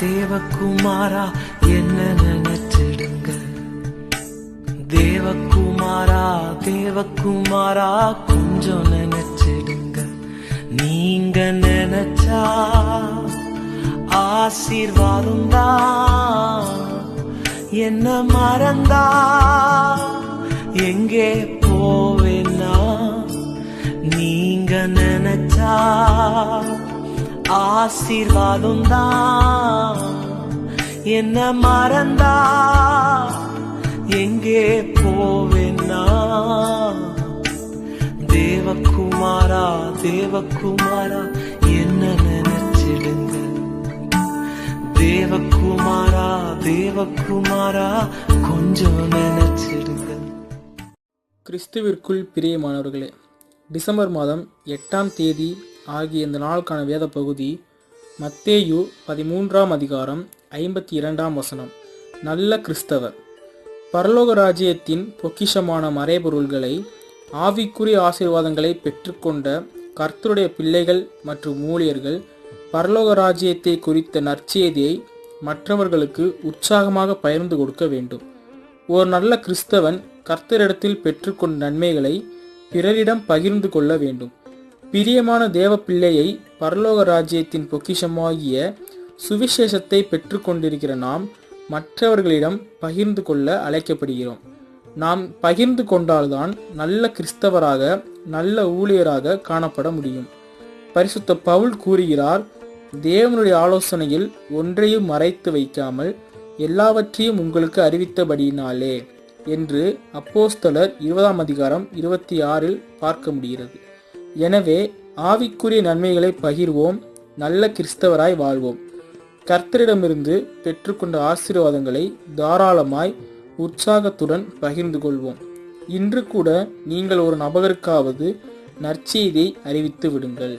தேவகுமாரா என்ன நினைச்சிடுங்க? தேவகுமாரா தேவகுமாரா கொஞ்சம் நினைச்சிடுங்க. நீங்க நினைச்சா ஆசீர்வாதம் தான். என்ன மறந்தா? எங்கே போவேன்னா நீங்க நினைச்சா ஆசீர்வாதம் தான் என்ன மறந்தா? எங்கே போவேன்னா தேவகுமாரா தேவகுமாரா என்ன நினைச்சிடுங்க? தேவகுமாரா தேவகுமாரா கொஞ்சம் நினைச்சிடுங்க. கிறிஸ்துவிற்குள் பிரியமானவர்களே டிசம்பர் மாதம் எட்டாம் தேதி ஆகிய இந்த நாளுக்கான வேத பகுதி மத்தேயு பதிமூன்றாம் அதிகாரம் ஐம்பத்தி இரண்டாம் வசனம். நல்ல கிறிஸ்தவர். பரலோக ராஜ்யத்தின் பொக்கிஷமான மறைபொருள்களை ஆவிக்குரிய ஆசீர்வாதங்களை பெற்றுக்கொண்ட கர்த்தருடைய பிள்ளைகள் மற்றும் ஊழியர்கள் பரலோக ராஜ்யத்தை குறித்த நற்செய்தியை மற்றவர்களுக்கு உற்சாகமாக பகிர்ந்து கொடுக்க வேண்டும். ஒரு நல்ல கிறிஸ்தவன் கர்த்தரிடத்தில் பெற்றுக்கொண்ட நன்மைகளை பிறரிடம் பகிர்ந்து கொள்ள வேண்டும். பிரியமான தேவ பிள்ளையை பரலோக ராஜ்யத்தின் பொக்கிஷமாகிய சுவிசேஷத்தை பெற்றுக்கொண்டிருக்கிற நாம் மற்றவர்களிடம் பகிர்ந்து கொள்ள அழைக்கப்படுகிறோம். நாம் பகிர்ந்து கொண்டால்தான் நல்ல கிறிஸ்தவராக நல்ல ஊழியராக காணப்பட முடியும். பரிசுத்த பவுல் கூறுகிறார் தேவனுடைய ஆலோசனையில் ஒன்றையும் மறைத்து வைக்காமல் எல்லாவற்றையும் உங்களுக்கு அறிவித்தபடியினாலே என்று அப்போஸ்தலர் இருபதாம் அதிகாரம் இருபத்தி ஆறில் பார்க்க முடிகிறது. எனவே ஆவிக்குரிய நன்மைகளை பகிர்வோம் நல்ல கிறிஸ்தவராய் வாழ்வோம். கர்த்தரிடமிருந்து பெற்றுக்கொண்ட ஆசீர்வாதங்களை தாராளமாய் உற்சாகத்துடன் பகிர்ந்து கொள்வோம். இன்று கூட நீங்கள் ஒரு நபருக்காவது நற்செய்தியை அறிவித்து விடுங்கள்.